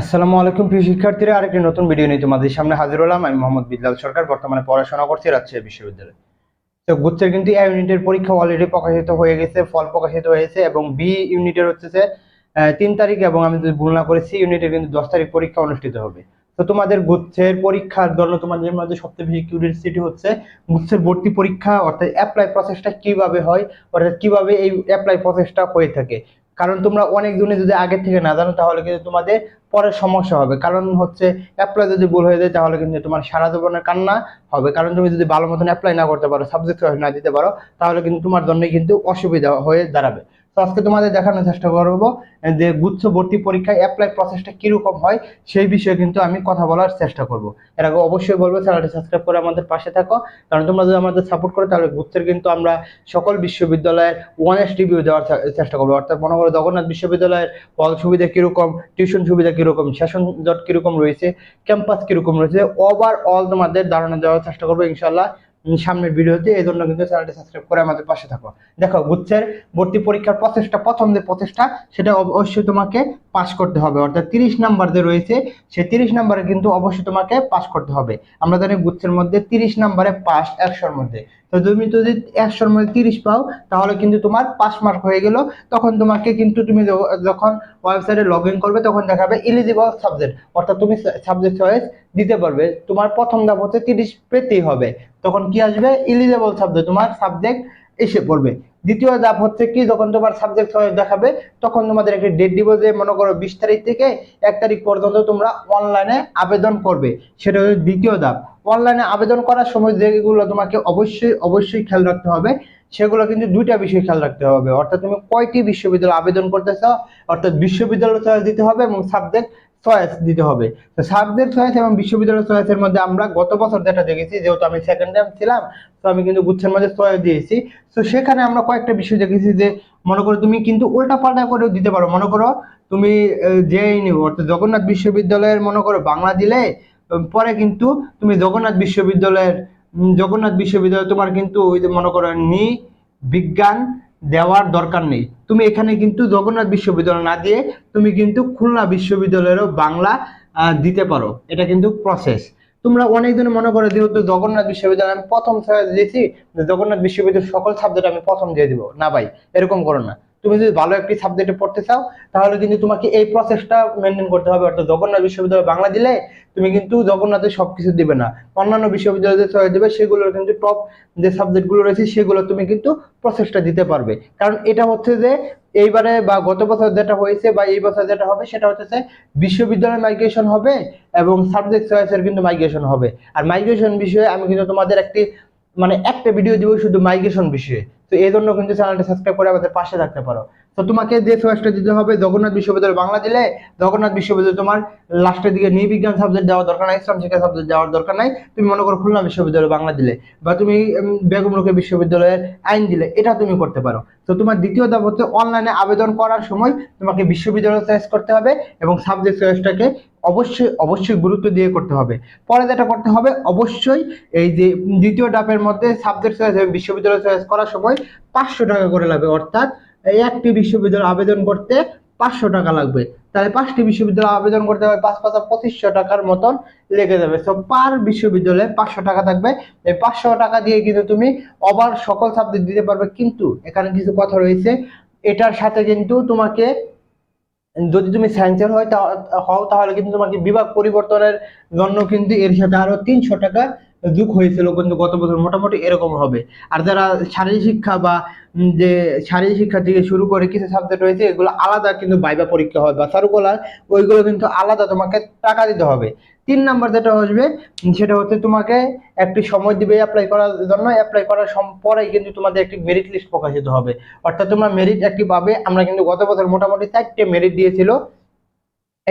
আসসালামু আলাইকুম, প্রিয় শিক্ষার্থীরা। আরেকটি নতুন ভিডিও নিয়ে তোমাদের সামনে হাজির হলাম। আমি মোহাম্মদ বিল্লাল সরকার, বর্তমানে পড়াশোনা করছি রাজশাহী বিশ্ববিদ্যালয়ে। তো গুচ্ছের কিন্তু এ ইউনিটের পরীক্ষা অলরেডি প্রকাশিত হয়ে গেছে, ফল প্রকাশিত হয়েছে এবং বি ইউনিটের হচ্ছে তিন তারিখ এবং আমি যদি ভুল না করে সি ইউনিটের কিন্তু দশ তারিখ পরীক্ষা অনুষ্ঠিত হবে। তো তোমাদের গুচ্ছের পরীক্ষার জন্য তোমাদের মধ্যে সবচেয়ে বেশি কিউরিয়াসিটি হচ্ছে, গুচ্ছের ভর্তি পরীক্ষা অর্থাৎ অ্যাপ্লাই প্রসেসটা কীভাবে হয়, অর্থাৎ কীভাবে এই অ্যাপ্লাই প্রসেসটা হয়ে থাকে। কারণ তোমরা অনেক দিনে যদি আগে থেকে না জানো, তাহলে কিন্তু তোমাদের পরে সমস্যা হবে। কারণ হচ্ছে অ্যাপ্লাই যদি ভুল হয়ে যায়, তাহলে কিন্তু তোমার সারা জীবনের কান্না হবে। কারণ তুমি যদি ভালো মতন অ্যাপ্লাই না করতে পারো সাবজেক্ট না দিতে পারো, তাহলে কিন্তু তোমার জন্যই কিন্তু অসুবিধা হয়ে দাঁড়াবে। তো আজকে তোমাদের দেখানোর চেষ্টা করব যে গুচ্ছ ভর্তি পরীক্ষায় অ্যাপ্লাই প্রসেসটা কীরকম হয়, সেই বিষয়ে কিন্তু আমি কথা বলার চেষ্টা করব। এর আগে অবশ্যই বলব, চ্যানেলটি সাবস্ক্রাইব করে আমাদের পাশে থাকো। কারণ তোমরা যদি আমাদের সাপোর্ট করো, তাহলে গুচ্ছের কিন্তু আমরা সকল বিশ্ববিদ্যালয়ের ওয়ানেস্ট রিভিউ দেওয়ার চেষ্টা করব। অর্থাৎ মনে করো জগন্নাথ বিশ্ববিদ্যালয়ের হল সুবিধা কীরকম টিউশন সুবিধা কীরকম সেশন জট কীরকম রয়েছে ক্যাম্পাস কীরকম রয়েছে ওভারঅল তোমাদের ধারণা দেওয়ার চেষ্টা করব ইনশাল্লাহ সামনের ভিডিওতে এই জন্য কিন্তু চ্যানেলটি সাবস্ক্রাইব করে আমাদের পাশে থাকো। দেখো, গুচ্ছের ভর্তি পরীক্ষার প্রচেষ্টা যে প্রচেষ্টা, সেটা অবশ্যই তোমাকে পাস করতে হবে। অর্থাৎ তিরিশ নাম্বার যে রয়েছে সেই তিরিশ নাম্বারে কিন্তু অবশ্যই তোমাকে পাস করতে হবে। আমরা জানি গুচ্ছের মধ্যে তিরিশ নাম্বারে পাস একশোর মধ্যে। তো তুমি যদি একশোর মধ্যে তিরিশ পাও, তাহলে কিন্তু তোমার পাস মার্ক হয়ে গেল। তখন তোমাকে কিন্তু তুমি যখন ওয়েবসাইটে লগ ইন করবে, তখন দেখাবে ইলিজিবল সাবজেক্ট অর্থাৎ তুমি সাবজেক্ট চয়েস দিতে পারবে। তোমার প্রথম ধাপ হচ্ছে তিরিশ পেতেই হবে। তখন কি আসবে? ইলিজিবল সাবজেক্ট তোমার সাবজেক্ট এসে পড়বে। দ্বিতীয় ধাপ হচ্ছে কি, যখন তোমার সাবজেক্ট দেখাবে, তখন তোমাদের একটি ডেট দিব যে, মনে করো বিশ তারিখ থেকে এক তারিখ পর্যন্ত তোমরা অনলাইনে আবেদন করবে। সেটা হচ্ছে দ্বিতীয় ধাপ। অনলাইনে আবেদন করার সময় যেগুলো তোমাকে অবশ্যই অবশ্যই খেয়াল রাখতে হবে, সেগুলো কিন্তু দুইটা বিষয় খেয়াল রাখতে হবে। অর্থাৎ তুমি কয়টি বিশ্ববিদ্যালয় আবেদন করতেছ অর্থাৎ বিশ্ববিদ্যালয় দিতে হবে এবং সাবজেক্ট চয়েস দিতে হবে। তো সাবজেক্ট চয়েস এবং বিশ্ববিদ্যালয় চয়েসের মধ্যে আমরা গত বছর যেটা দেখেছি, যেহেতু আমি সেকেন্ড টাইম ছিলাম, তো আমি কিন্তু গুচ্ছের মধ্যে চয়েস দিয়েছি। তো সেখানে আমরা কয়েকটা বিষয় দেখেছি যে, মনে করো তুমি কিন্তু উল্টা পাল্টা করেও দিতে পারো। মনে করো তুমি যে নিউ, অর্থাৎ জগন্নাথ বিশ্ববিদ্যালয়ের মনে করো বাংলা দিলে পরে কিন্তু তুমি জগন্নাথ বিশ্ববিদ্যালয়ের জগন্নাথ বিশ্ববিদ্যালয় তোমার কিন্তু ওই যে মনে করো নি, বিজ্ঞান দেওয়ার দরকার নেই। তুমি এখানে কিন্তু জগন্নাথ বিশ্ববিদ্যালয় না দিয়ে তুমি কিন্তু খুলনা বিশ্ববিদ্যালয়েরও বাংলা দিতে পারো। এটা কিন্তু প্রসেস তোমরা অনেক দিন মনে করো, যেহেতু জগন্নাথ বিশ্ববিদ্যালয় আমি প্রথম দিয়েছি, জগন্নাথ বিশ্ববিদ্যালয়ের সকল সাবজেক্ট আমি প্রথম দিয়ে দিব। না ভাই, এরকম করো না। তুমি যদি ভালো একটি সাবজেক্টে পড়তে চাও, তাহলে কিন্তু তোমাকে এই প্রসেসটা মেনটেন করতে হবে। অর্থাৎ জগন্নাথ বিশ্ববিদ্যালয় বাংলা দিলে তুমি কিন্তু জগন্নাথের সবকিছু দিবে না। অন্যান্য বিশ্ববিদ্যালয়ে যে চয়েস দেবে, সেগুলোর কিন্তু টপ যে সাবজেক্টগুলো রয়েছে, সেগুলো তুমি কিন্তু প্রসেসটা দিতে পারবে। কারণ এটা হচ্ছে যে, এইবারে বা গত বছর যেটা হয়েছে বা এই বছর যেটা হবে, সেটা হচ্ছে বিশ্ববিদ্যালয় মাইগ্রেশন হবে এবং সাবজেক্ট চয়েসের কিন্তু মাইগ্রেশন হবে। আর মাইগ্রেশন বিষয়ে আমি কিন্তু তোমাদের একটি মানে একটা ভিডিও দিব শুধু মাইগ্রেশন বিষয়ে। তো এই জন্য কিন্তু চ্যানেলটা সাবস্ক্রাইব করে আমাদের পাশে থাকতে পারো। তো তোমাকে যে চয়েসটা দিতে হবে, জগন্নাথ বিশ্ববিদ্যালয় বাংলা দিলে জগন্নাথ বিশ্ববিদ্যালয় তোমার লাস্টের দিকে নৃবিজ্ঞান সাবজেক্ট দেওয়ার দরকার নাই, ইসলাম শিক্ষা সাবজেক্ট দেওয়ার দরকার নাই। তুমি মনে করো খুলনা বিশ্ববিদ্যালয় বাংলা দিলে বা তুমি বেগম রোকেয়া বিশ্ববিদ্যালয়ের আইন দিলে, এটা তুমি করতে পারো। তো তোমার দ্বিতীয় ধাপ হচ্ছে অনলাইনে আবেদন করার সময় তোমাকে বিশ্ববিদ্যালয় চয়েস করতে হবে এবং সাবজেক্ট চয়েসটাকে অবশ্যই অবশ্যই গুরুত্ব দিয়ে করতে হবে। পরে যেটা করতে হবে, অবশ্যই এই যে দ্বিতীয় ধাপের মধ্যে সাবজেক্ট চয়েস বিশ্ববিদ্যালয় চয়েস করার সময় পাঁচশো টাকা করে লাগবে। অর্থাৎ এই একটি বিশ্ববিদ্যালয় আবেদন করতে পাঁচশো টাকা লাগবে। তাহলে পাঁচটি বিশ্ববিদ্যালয় আবেদন করতে হবে, পাঁচ পাঁচ পঁচিশশো টাকার মতন লেগে যাবে। সো পার বিশ্ববিদ্যালয়ে পাঁচশো টাকা থাকবে। এই পাঁচশো টাকা দিয়ে কিন্তু তুমি ওভার সকল সাবজেক্ট দিতে পারবে। কিন্তু এখানে কিছু কথা রয়েছে। এটার সাথে কিন্তু তোমাকে যদি তুমি স্যাংচার হয় হও তাহলে কিন্তু তোমাকে বিভাগ পরিবর্তনের জন্য কিন্তু এর সাথে আরও তিনশো টাকা যুগ হয়েছিল কিন্তু গত বছর মোটামুটি এরকম হবে। আর যারা শারীরিক শিক্ষা বা যে শারীরিক শিক্ষা থেকে শুরু করে কিছু সাবজেক্ট রয়েছে, এগুলো আলাদা কিন্তু বাইবা পরীক্ষা হয় বা সার্কুলার ওইগুলো কিন্তু আলাদা তোমাকে টাকা দিতে হবে। তিন নাম্বার যেটা আসবে সেটা হচ্ছে তোমাকে একটি সময় দিবে অ্যাপ্লাই করার জন্য। অ্যাপ্লাই করার পরেই কিন্তু তোমাদের একটি মেরিট লিস্ট প্রকাশিত হবে। অর্থাৎ তোমরা মেরিট একটি পাবে। আমরা কিন্তু গত বছর মোটামুটি চারটে মেরিট দিয়েছিল।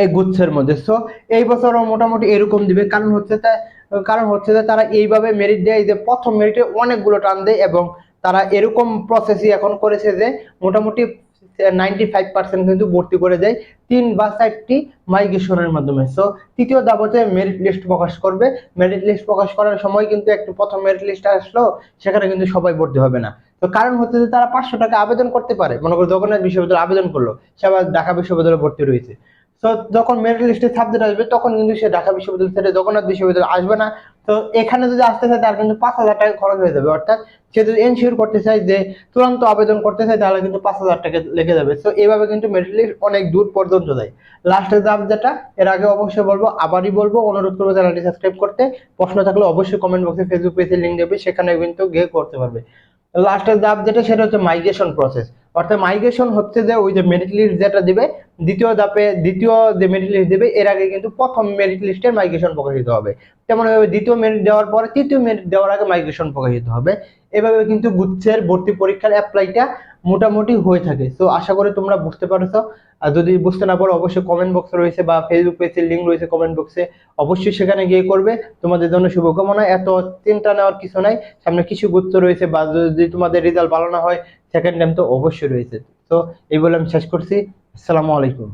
এই গুচ্ছের মধ্যে। সো এই বছরও মোটামুটি এরকম দিবে। কারণ হচ্ছে কারণ হচ্ছে যে, তারা এইভাবে মেরিট দেয় যে, প্রথম মেরিটে অনেকগুলো টান দেয় এবং তারা এরকম প্রসেসই এখন করেছে যে, মোটামুটি নাইনটি ফাইভ পার্সেন্ট কিন্তু ভর্তি করে দেয় তিন বা চারটি মাইগ্রেশনের মাধ্যমে। সো তৃতীয় ধাপ হচ্ছে মেরিট লিস্ট প্রকাশ করবে। মেরিট লিস্ট প্রকাশ করার সময় কিন্তু একটু প্রথম মেরিট লিস্ট আসলো, সেখানে কিন্তু সবাই ভর্তি হবে না। তো কারণ হচ্ছে যে, তারা পাঁচশো টাকা আবেদন করতে পারে। মনে করো জগন্নাথ বিশ্ববিদ্যালয় আবেদন করল, সে আবার ঢাকা বিশ্ববিদ্যালয়ে ভর্তি রয়েছে। তো যখন মেরিট লিস্টে সাবজেক্ট আসবে, তখন কিন্তু সে ঢাকা বিশ্ববিদ্যালয় ছেড়ে জগন্নাথ বিশ্ববিদ্যালয় আসবে না। তো এখানে যদি আসতে চায়, তার কিন্তু পাঁচ হাজার টাকা খরচ হয়ে যাবে। অর্থাৎ সে যদি এনশিওর করতে চায় যে তুরন্ত আবেদন করতে চায়, তাহলে কিন্তু পাঁচ হাজার টাকা লেগে যাবে। তো এইভাবে কিন্তু মেরিট লিস্ট অনেক দূর পর্যন্ত যায়। লাস্টের দাম যেটা, এর আগে অবশ্যই বলব, আবারই বলব, অনুরোধ করব চ্যানেলটি সাবস্ক্রাইব করতে। প্রশ্ন থাকলে অবশ্যই কমেন্ট বক্সে ফেসবুক পেজে লিঙ্ক দেবে, সেখানে কিন্তু গিয়ে করতে পারবে। লাস্টের ধাপ যেটা, সেটা হচ্ছে মাইগ্রেশন প্রসেস অর্থাৎ মাইগ্রেশন হচ্ছে যে ওই যে মেরিট লিস্ট যেটা দিবে দ্বিতীয় ধাপে, দ্বিতীয় যে মেরিট লিস্ট দেবে, এর আগে কিন্তু প্রথম মেরিট লিস্টের মাইগ্রেশন প্রকাশিত হবে। তেমন এভাবে দ্বিতীয় মেরিট দেওয়ার পরে তৃতীয় মেরিট দেওয়ার আগে মাইগ্রেশন প্রকাশিত হবে। এভাবে কিন্তু গুচ্ছের ভর্তি পরীক্ষার অ্যাপ্লাইটা মোটামুটি হয়ে থাকে। তো আশা করি তোমরা বুঝতে পারছ। আর যদি বুঝতে না পারো, অবশ্যই কমেন্ট বক্স রয়েছে বা ফেসবুক পেজের লিঙ্ক রয়েছে কমেন্ট বক্সে অবশ্যই সেখানে গিয়ে করবে। তোমাদের জন্য শুভকামনা। এত চিন্তা নেওয়ার কিছু নাই। সামনে কিছু গুচ্ছ রয়েছে বা যদি তোমাদের রেজাল্ট ভালো না হয় সেকেন্ড টাইম তো অবশ্যই রয়েছে। তো এই বলে আমি শেষ করছি। আসসালামু আলাইকুম।